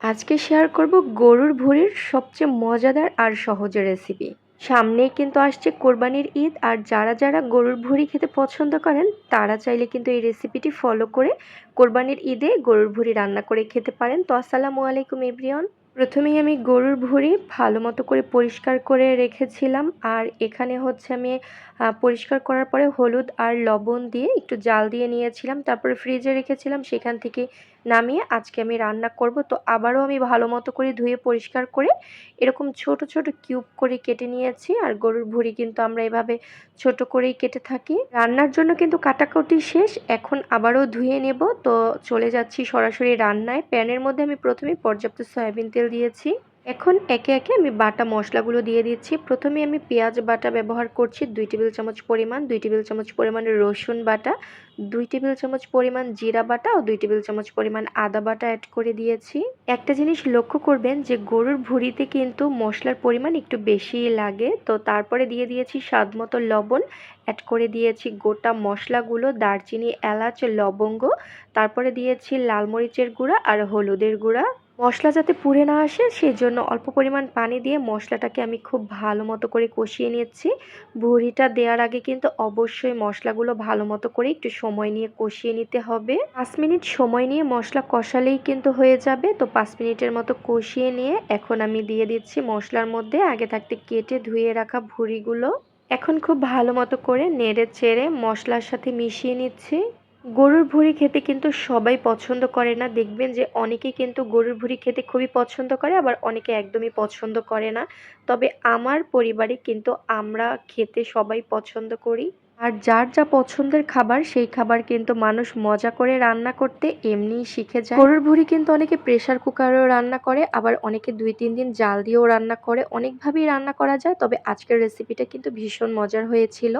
আজকে শেয়ার করব গরুর ভুঁড়ির সবচেয়ে মজাদার আর সহজ রেসিপি সামনেই কিন্তু আসছে কোরবানির ঈদ, আর যারা যারা গরুর ভুঁড়ি খেতে পছন্দ করেন, তারা চাইলে কিন্তু এই রেসিপিটি ফলো করে কোরবানির ঈদে গরুর ভুঁড়ি রান্না করে খেতে পারেন। তো আসসালামু আলাইকুম এভরিওয়ান প্রথমেই আমি গরুর ভুঁড়ি ভালো মতো করে পরিষ্কার করে রেখেছিলাম। আর এখানে হচ্ছে আমি পরিষ্কার করার পরে হলুদ আর লবণ দিয়ে একটু জাল দিয়ে নিয়েছিলাম। তারপরে ফ্রিজে রেখেছিলাম, সেখান থেকে নামিয়ে আজকে আমি রান্না করব। তো আবারও আমি ভালো মতো করে ধুয়ে পরিষ্কার করে এরকম ছোট ছোট কিউব করে কেটে নিয়েছি। আর গরুর ভুঁড়ি কিন্তু আমরা এভাবে ছোট করেই কেটে থাকি। রান্নার জন্য কিন্তু কাটাকুটি শেষ, এখন আবারও ধুয়ে নেব। তো চলে যাচ্ছি সরাসরি রান্নায়। প্যানের মধ্যে আমি প্রথমে পর্যাপ্ত সয়াবিন তেল দিয়েছি। এখন একে একে আমি বাটা মশলাগুলো দিয়ে দিচ্ছি। প্রথমে আমি পেঁয়াজ বাটা ব্যবহার করছি দুই টেবিল চামচ পরিমাণ, দুই টেবিল চামচ পরিমাণ রসুন বাটা দুই টেবিল চামচ পরিমাণ জিরা বাটা ও দুই টেবিল চামচ পরিমাণ আদা বাটা অ্যাড করে দিয়েছি। একটা জিনিস লক্ষ্য করবেন যে গরুর ভুঁড়িতে কিন্তু মশলার পরিমাণ একটু বেশি লাগে। তো তারপরে দিয়ে দিয়েছি স্বাদ মতো লবণ অ্যাড করে দিয়েছি গোটা মশলাগুলো, দারচিনি, এলাচ, লবঙ্গ, তারপরে দিয়েছি লাল মরিচের গুঁড়া আর হলুদের গুঁড়া। মশলা যাতে পুড়ে না আসে সেই জন্য অল্প পরিমাণ পানি দিয়ে মশলাটাকে আমি খুব ভালো মতো করে কষিয়ে নিচ্ছি ভুড়িটা দেওয়ার আগে কিন্তু অবশ্যই মশলাগুলো ভালো মতো করে একটু সময় নিয়ে কষিয়ে নিতে হবে। পাঁচ মিনিট সময় নিয়ে মশলা কষালেই কিন্তু হয়ে যাবে। তো পাঁচ মিনিটের মতো কষিয়ে নিয়ে এখন আমি দিয়ে দিচ্ছি মশলার মধ্যে আগে থাকতে কেটে ধুয়ে রাখা ভুড়িগুলো। এখন খুব ভালো মতো করে নেড়ে চেড়ে মশলার সাথে মিশিয়ে নিচ্ছি। গরুর ভুঁড়ি খেতে কিন্তু সবাই পছন্দ করে না। দেখবেন যে অনেকে কিন্তু গরুর ভুঁড়ি খেতে খুবই পছন্দ করে, আবার অনেকে একদমই পছন্দ করে না। তবে আমার পরিবারে কিন্তু আমরা খেতে সবাই পছন্দ করি। আর যার যা পছন্দের খাবার, সেই খাবার কিন্তু মানুষ মজা করে রান্না করতে এমনিই শিখে যায়। গরুর ভুড়ি কিন্তু অনেকে প্রেশার কুকারেও রান্না করে, আবার অনেকে দুই, তিন দিন জাল দিয়েও রান্না করে। অনেকভাবেই রান্না করা যায়, তবে আজকের রেসিপিটা কিন্তু ভীষণ মজার হয়েছিল।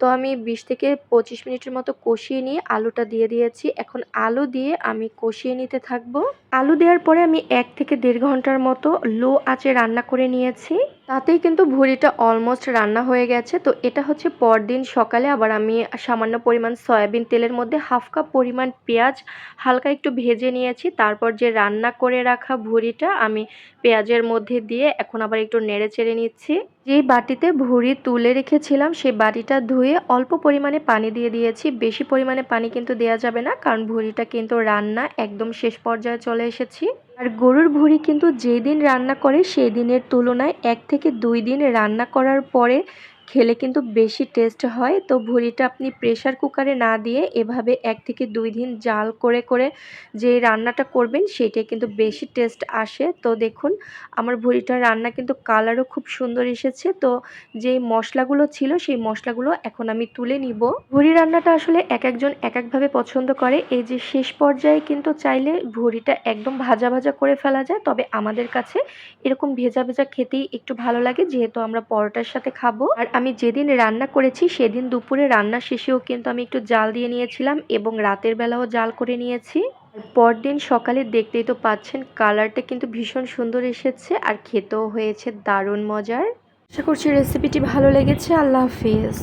তো আমি বিশ থেকে পঁচিশ মিনিটের মতো কষিয়ে নিয়ে আলুটা দিয়ে দিয়েছি। এখন আলু দিয়ে আমি কষিয়ে নিতে থাকব। আলু দেওয়ার পরে আমি এক থেকে দেড় ঘণ্টার মতো লো আঁচে রান্না করে নিয়েছি। তাতেই কিন্তু ভুড়িটা অলমোস্ট রান্না হয়ে গেছে। তো এটা হচ্ছে পরদিন সকালে আবার আমি সামান্য পরিমাণ সয়াবিন তেলের মধ্যে হাফ কাপ পরিমাণ পেঁয়াজ হালকা একটু ভেজে নিয়েছি। তারপর যে রান্না করে রাখা ভুড়িটা আমি পেঁয়াজের মধ্যে দিয়ে এখন আবার একটু নেড়ে চেড়ে নিচ্ছি। যেই বাটিতে ভুড়ি তুলে রেখেছিলাম সেই বাটিটা ধুয়ে অল্প পরিমাণে পানি দিয়ে দিয়েছি। বেশি পরিমাণে পানি কিন্তু দেওয়া যাবে না, কারণ ভুড়িটা কিন্তু রান্না একদম শেষ পর্যায়ে চলে এসেছি। আর গরুর ভুঁড়ি কিন্তু যেদিন রান্না করে সেই দিনের তুলনায় এক থেকে দুই দিন রান্না করার পরে খেলে কিন্তু বেশি টেস্ট হয়। তো ভুঁড়িটা আপনি প্রেশার কুকারে না দিয়ে এভাবে এক থেকে দুই দিন জাল করে করে যে রান্নাটা করবেন সেটাই কিন্তু বেশি টেস্ট আসে। তো দেখুন, আমার ভুঁড়িটার রান্না কিন্তু কালারও খুব সুন্দর এসেছে। তো যে মশলাগুলো ছিল সেই মশলাগুলো এখন আমি তুলে নিব। ভুঁড়ি রান্নাটা আসলে এক একজন এক একভাবে পছন্দ করে। এই যে শেষ পর্যায়ে কিন্তু চাইলে ভুঁড়িটা একদম ভাজা ভাজা করে ফেলা যায়। তবে আমাদের কাছে এরকম ভেজা ভেজা খেতেই একটু ভালো লাগে। যেহেতু আমরা পরোটার সাথে খাব। আর আমি যেদিন রান্না করেছি, সেদিন দুপুরে রান্না শেষেও কিন্তু আমি একটু জাল দিয়ে নিয়েছিলাম এবং রাতের বেলাও জাল করে নিয়েছি। পরদিন সকালে দেখতেই তো পাচ্ছেন, কালারটা কিন্তু ভীষণ সুন্দর এসেছে আর খেতেও হয়েছে দারুণ মজার। আশা করছি রেসিপিটি ভালো লেগেছে, আল্লাহ হাফিজ।